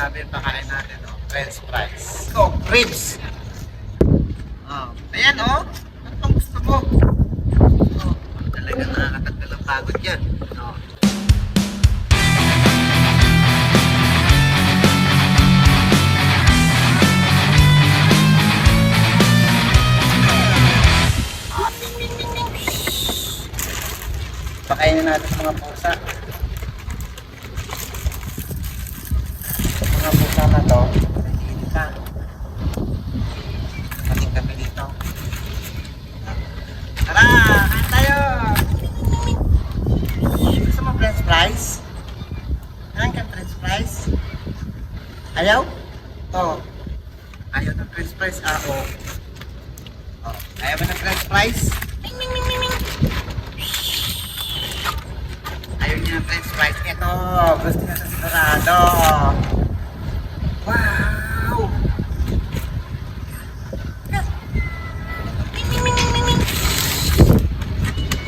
Yung pakain natin, oh. French fries. Oh, ribs. Oh. Ayan, oh. Ano pang gusto mo? Oh. Talaga nakakataggal ang pagod yan. Oh. Pakainin natin mga pusa. Mga pusa na to, nandito ka. Kating kami dito. Tara, kain tayo! Gusto mo french fries? Kain ka french fries? Ayaw? Oo. Ayaw ng french fries? Ah, oo. Oh. Ayaw mo ng french fries? Ming, ming, ming, ming, ming. Ayaw niya ng french fries. Ito, gusto niya sa sigurado. Wow!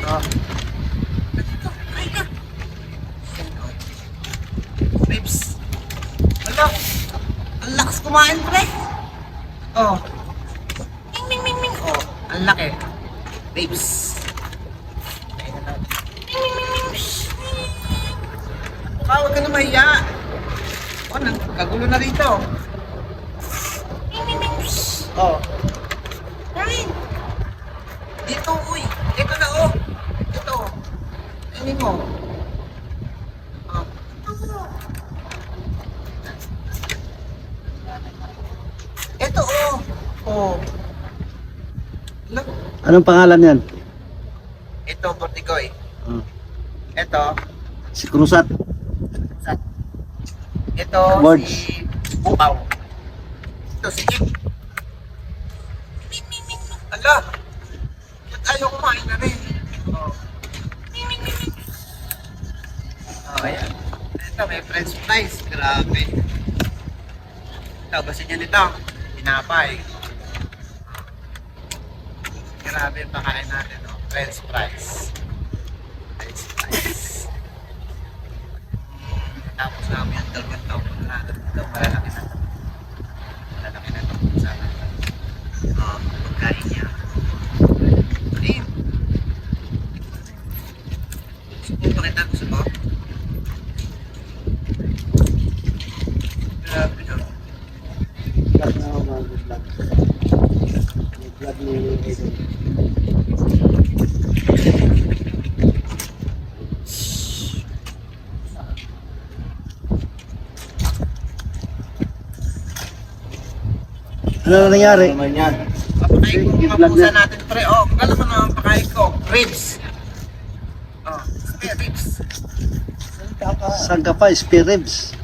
Ito. Ito, kain ka. Ribs. Wala. Ang lakas kumain, pre. Oh. Ming, ming, ming, ming. Oh, ang laki. Ribs. Kain na natin. Ming, ming, ming, ming. Shh. Ah, huwag ka na mahiya. Oh, nang kagulo na rito. Ming, ming, ming. Shh. Oh. Kain. Dito, uy. Ito na, oh. Ito. Kainin mo. Oh. Ito, oh. Oh. Look. Anong pangalan yan? Ito, Portigoy. Hmm. Ito, Si Cruzat. sa ito Words. si Bukaw. Ito si Jig. Ala! Ba't ayaw kumain na rin? Oh. Oh, ayan. Ito, may french fries. Grabe. Ito, basta niya nito. Pinapay. Grabe yung pakain natin, oh. French fries. French fries. Tapos namin yung dalawang taon na ito, malalaki na. Malalaki na ito. Sana. Oh, pagkain niya. Ayun. Gusto mo pakita? Gusto mo? Grabe no. Vlog na ako mag-vlog. Vlog ni Aiden. Ano na nangyari? Papakain ko yung mga pusa natin, pre. Oh, kung alam mo naman pakain ko. Ribs. Oh, sige, ribs. Saan ka pa? Spear ribs.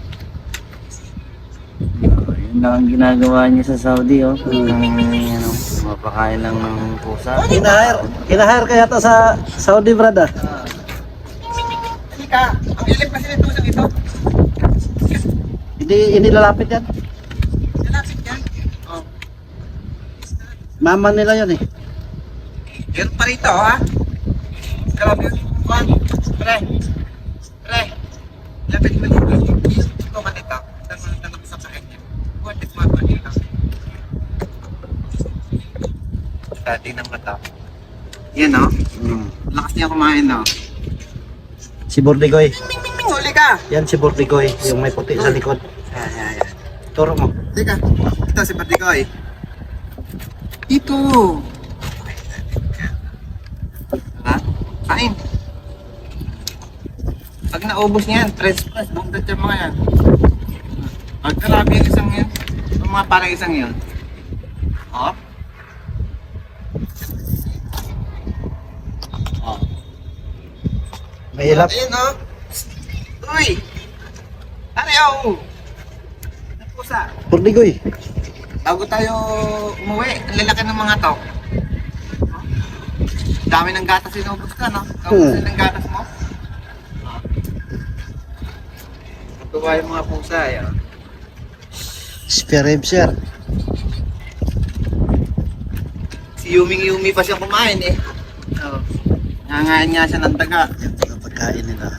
Yun lang ang ginagawa niya sa Saudi, oh. Ang, ano, mapakain lang ng pusa. Kinahire, kinahire kaya to sa Saudi, brada. Halika, ang ilim kasi nito sa ito. Hindi, hindi lalapit yan. Lalapit yan. Oh. Mama nila yun eh. Meron pa rito, ha? Grabe yung kuhan. Pre. Pre. Lapit mo dito. Ito dito. Tanong mo tanong sa kanya. Kuntit mo ba dito? Dati ng mata. Yan, no? Hmm. Lakas niya kumain, no? Si Bordigoy. Huli ka! Yan si Bordigoy, yung may puti sa likod. Yan, yan, yan. Turo mo. Teka, ito si Patikoy. Ito. Ha? Kain. Pag naubos niyan, tres plus, bundat yung mga yan. Pag grabe yung isang yan, yung mga parang isang yun. Oh. Oh. May ilap. Ayun oh. Uy! Ariyaw! Pusa. Bordigoy. Bago tayo umuwi, ang lalaki ng mga to. Dami ng gatas sinubos ka, no? Kaubos Hmm. ng gatas mo? Natuwa yung mga pusa, eh. oh. Sir. Si Yuming Yumi pa siya kumain, eh. Oh. Nangangain nga siya ng daga. Yan talaga pagkain nila.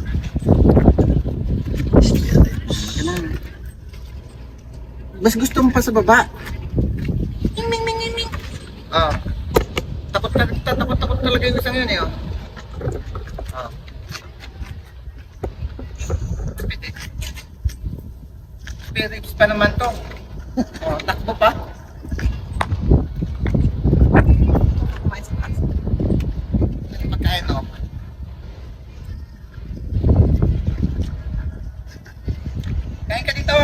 Mas gusto mo pa sa baba. Ming, ming, ming, ming, Oh. Takot na, takot, takot talaga yung isang yun eh, oh. Spare ribs pa naman to. Oh, takbo pa. Kumain sa taas. Ano yung pagkain, oh? Kain ka dito.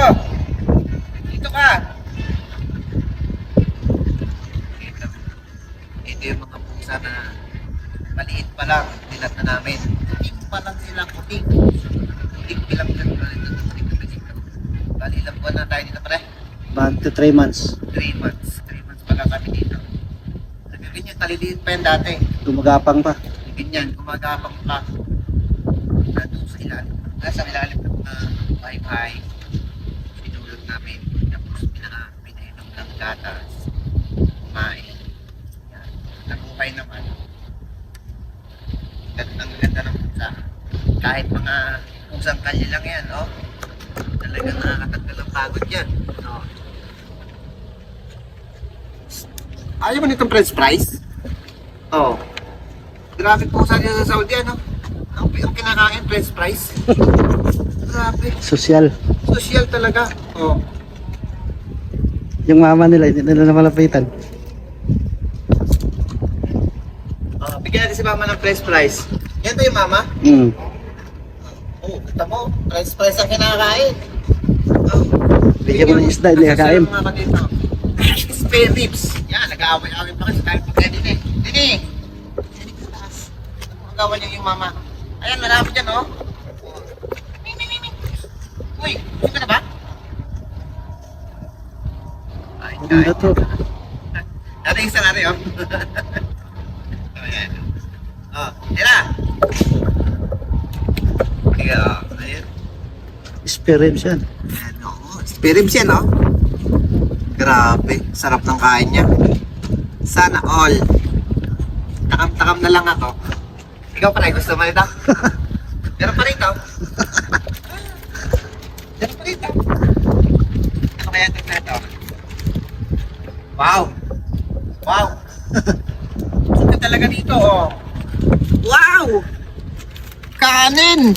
Dito ka. Ito. Ito yung mga pusa na maliit pa lang. Nilat na namin. Puting pa lang sila. Puting. Puting bilang lang. Bali ilang buwan na tayo dito pare. Back to 3 months. 3 months. 3 months pa lang kami dito. Nagagin yung taliliit pa yan dati. Gumagapang pa. Ganyan, gumagapang pa. Nandun sa ilalim. Nasa ilalim ng mga bahay-bahay. Pinulot namin. Tapos pinaka, pinainom ng gatas. Kumain. Yan. Nabuhay naman. Ang ganda ng pusa. Kahit mga pusang kalye lang yan, oh. Talagang nakakataggal ang pagod yan. No? Ayaw mo nitong french fries? Oo. Oh. Grabe po sa sa Saudi ano. Ang, ang kinakain french fries. Grabe. Social. Social talaga. Oh. Yung mama nila, hindi nila namalapitan. oh bigyan natin si mama ng french fries. Yan ba yung mama? Mm. Oo, oh, kita mo. French fries ang kinakain. Oh. Bigyan mo ng isda, hindi kakain. Spare ribs. Yan, nag-aaway-aaway pa kasi dahil pagka din eh. Dini! Dini sa taas. Nagagawa niya yung mama. Ayan, marami dyan oh. Ming, ming, ming. Uy, gusto ka na ba? Ay, Maganda to. Ano yung sarari oh? Ayan. Oh, tira! Kaya, ayan. Spare ribs yan. Ano? Spare ribs yan, no? Grabe, sarap ng kain niya. Sana all. Takam-takam na lang ako. Ikaw pa gusto mo nito? Meron pa rito. Meron pa rito. Ano kaya ito na ito? Wow! Wow! Suka talaga dito, oh. Wow! Kanin!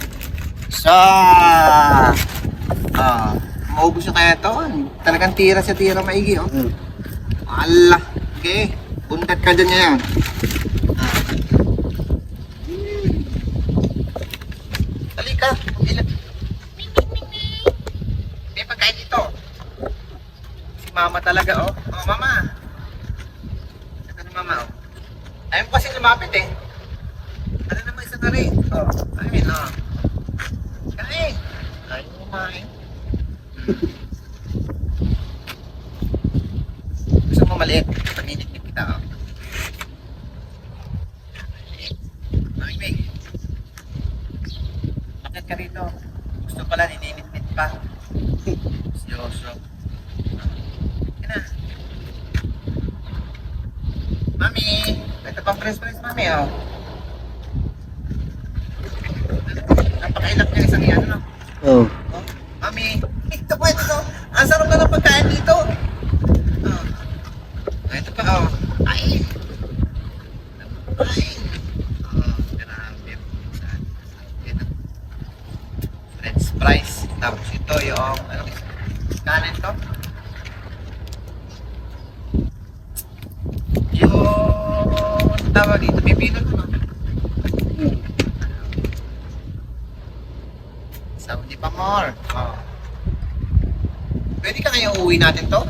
Sa... Ah, maubos na kaya to. Talagang tira sa tira maigi, oh. Mm. Allah. Okay. Buntat ka dyan ngayon. Dali ka. Ilan. May pagkain dito. Si mama talaga, oh. Oh, mama. Ito ni mama, oh. Mo kasi lumapit, eh. Ano naman isa na rin? Oh, I mean, oh. Kain. Kain mo kumain. Gusto mo maliit? Paninit-nit kita, oh. Mami, May. Rito? Gusto pala nininit-nit pa. Seryoso. Yan na. Mami, ito pang press-press, mami, oh. Napakailap niya isang yan, ano? Oh. Oh, mami, ito po, ito. Ang sarap na ng pagkain dito. Oh. Ah, ito pa, oh. Ay. Ay. Oh, grabe. Ito. French fries. Tapos ito yung, ano, kanin to. Yung, tawag dito, pipino to, no? Saudi pa more. Oh. Pwede ka ngayong uwi natin to?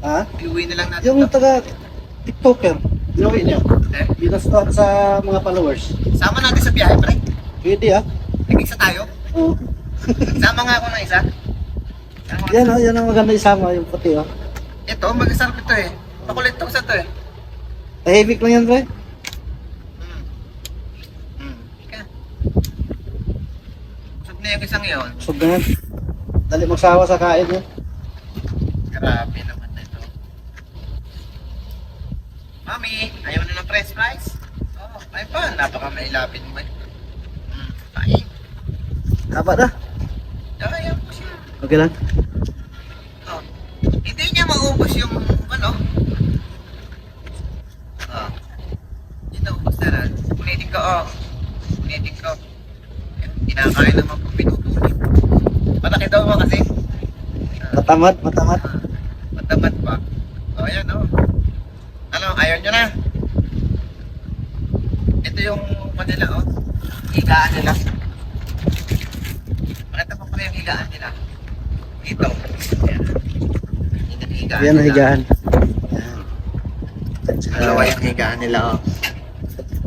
Ha? Iuwi na lang natin Yung to. taga TikToker, inuwi niya. Eh, Binastan sa mga followers. sama natin sa biyahe, pre. Pwede ah. Nag-isa tayo. Oh. Sama nga ako ng isa. Sama Yan oh, yan ang maganda isama, yung puti oh. Ito, mag-isarap ito eh. Makulit to sa to eh. Tahimik lang yan, pre. Hmm. Hmm. Ika. Busog na yung isang yun. Sug na yan. Dali magsawa sa kain yan. Grabe naman na ito. Mami, ayaw na ng french fries? Oo, oh, ay pa. Napaka mailapit mo eh. Hmm, kain. Haba na. Okay lang. Oh, yung ano. Ah. Yun na, ubos na rin. Punitin ko, oh. Punitin ko. Kinakain naman po pinutuloy. Malaki daw ba kasi? Matamad, matamad. Matamat pa. O, oh, yan, oh. Ano, ayaw nyo na. Ito yung Manila, oh. Higaan nila. Pakita mo pala yung higaan nila. Dito. Yan. Yan ang higaan. Dalawa yung higaan nila, oh.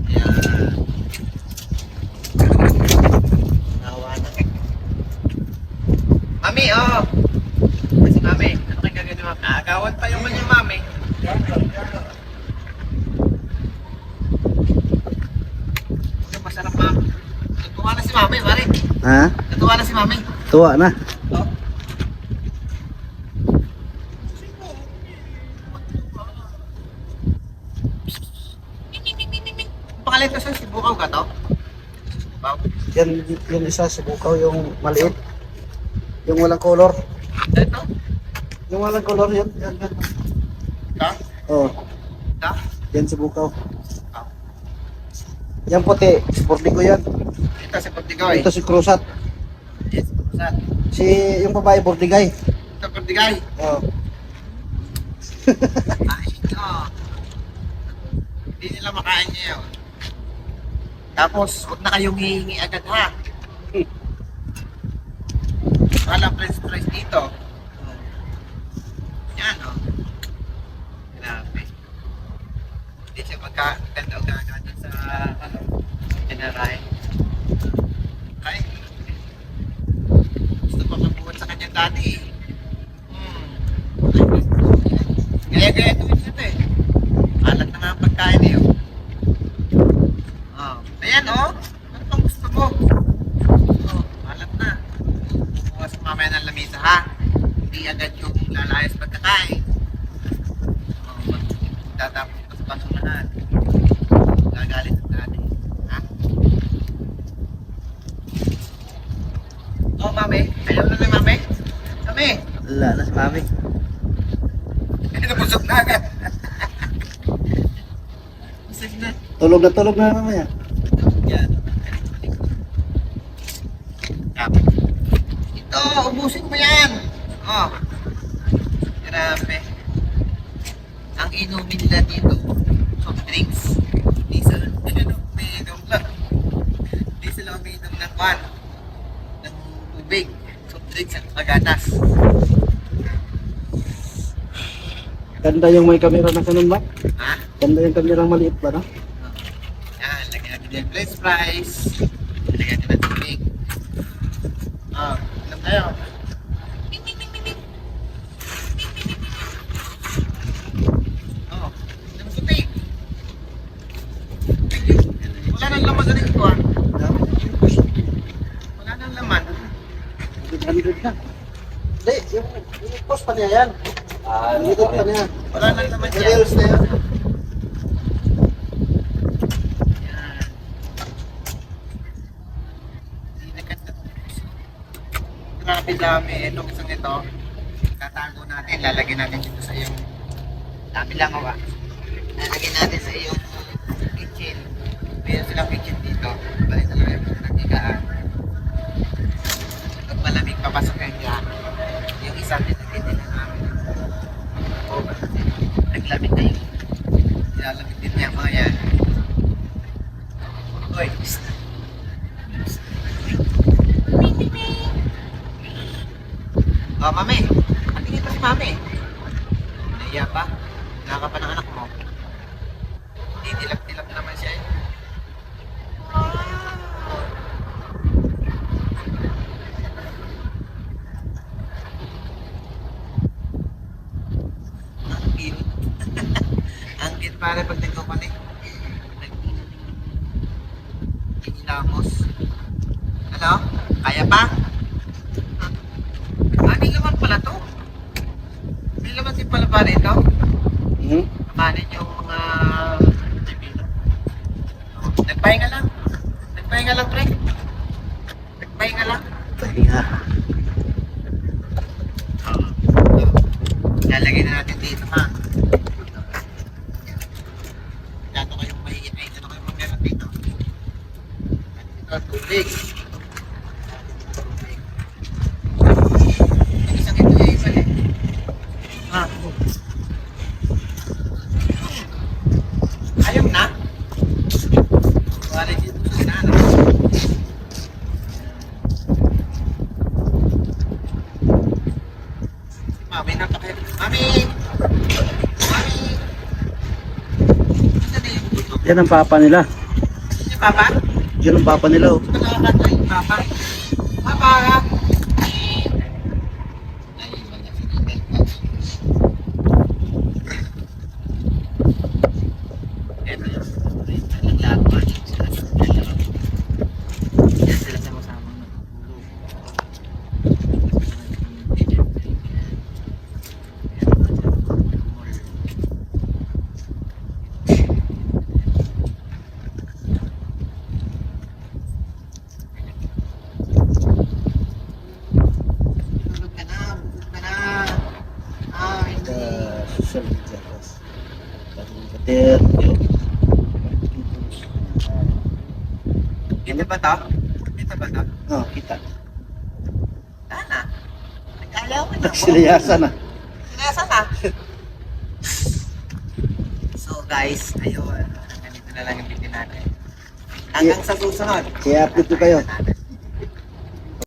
Yan. Nawa na. Mami, oh. Kasi mami, ano kayong gagawin mami? Agawan pa yung kanyang mami. Masarap mami? Natuwa na si mami, mari. Ha? Natuwa na si mami. Tuwa na. Pangalan ko sa Sibukaw ka to? Sibukaw? Yan, yung isa, subukaw yung maliit. Yung walang color. Ito? Yung walang color yun. Yan, yan. Ito? Oh, Ito? yan subukaw. Oh. Yan puti, sporty ko yan. Ito si Portigoy. Ito si Cruzat. Yes, Saan? Si yung babae, Bordigay. Ito Portigay. Oh. Ay, ito. Hindi nila makain niya yun. Tapos, huwag na kayong hihingi agad ha. Walang french fries dito. Yan, oh. Grabe. Hindi siya magkaganda o gaga dun sa, ano, General. Ay. Gusto pa mabuhat sa kanyang dati eh. Hmm. Gaya-gaya tuwin siya to eh. Alat na nga ang pagkain eh. oh. Oh. Ayan oh. Ano pang gusto mo? Oh, alat na. Bukas mamaya ng lamisa ha. Hindi agad yung lalayas pagkakain. Oh, tatapos pa sa basurahan. Gagalit ang dati. Ha? Oh, mami. Ayaw na na, mami. Mami. Wala na si Mami. Nabusog na agad. Busog na. Tulog na tulog na mamaya. Yan. Ito, ubusin mo yan. Oh. Grabe. Ang inumin nila dito, soft drinks. Hindi sila umiinom lang. Hindi sila umiinom ng kwan. Ng tubig. Soft drinks at magatas. Ganda yung may camera na ganun ba? Ha? Ganda yung camera maliit ba, no? Yan, lagyan natin yung french fries. Lagyan natin ng tubig. Ah, alam tayo. Oh, alam mo tubig. Wala nang laman sa rin ko ah. Wala nang laman. 100 na. Hindi, yung, yung post pa niya yan. Ah, yung pa niya. Wala nang Yung yan. reels na yan. Grabe dami. Itong isang ito, tatago natin. Lalagyan natin dito sa iyong dami lang ah. Lalagyan natin sa iyong kitchen. Meron silang kitchen dito. Balik na lang yung naghigaan. Pag malamig papasok yung yan. Yung isa nilagyan nila namin. Oo, kasi naglamig na yung nilalamig din niya mga yan. Psst. Oh, mami. Patingin pa si mami. Naiya pa. Naka pa ng anak mo. Hindi, tilap-tilap naman siya eh. Ang cute. Pare pag nagkukunik. Inilamos. Ano? Kaya pa? Ah, may laman pala to. May laman din pala pare ito. Hmm? Kamanin yung mga Pilipino. Oh, Nagpahinga lang. Nagpahinga lang, pre. Nagpahinga lang. Pahinga. sa tubig. Mami, napakit. Mami! Mami! Ano Yan ang papa nila. Si papa? Yan ang papa nila. Oh. Papa. Papa! Ito yung lahat pa yung sila sa dalawa. Yan sila sama-sama natutulog. Tulog ka na, tulog ka na. Ah, hindi. Sa social media. guys. Ito ba to? Ito ba to? Oh, kita. Sana. Nag-alaw ka na. Nagsilayasan na. Nasa na? so guys, ayun. Ganito na lang yung video natin. Hanggang sa susunod. Kaya update ko kayo. Natin.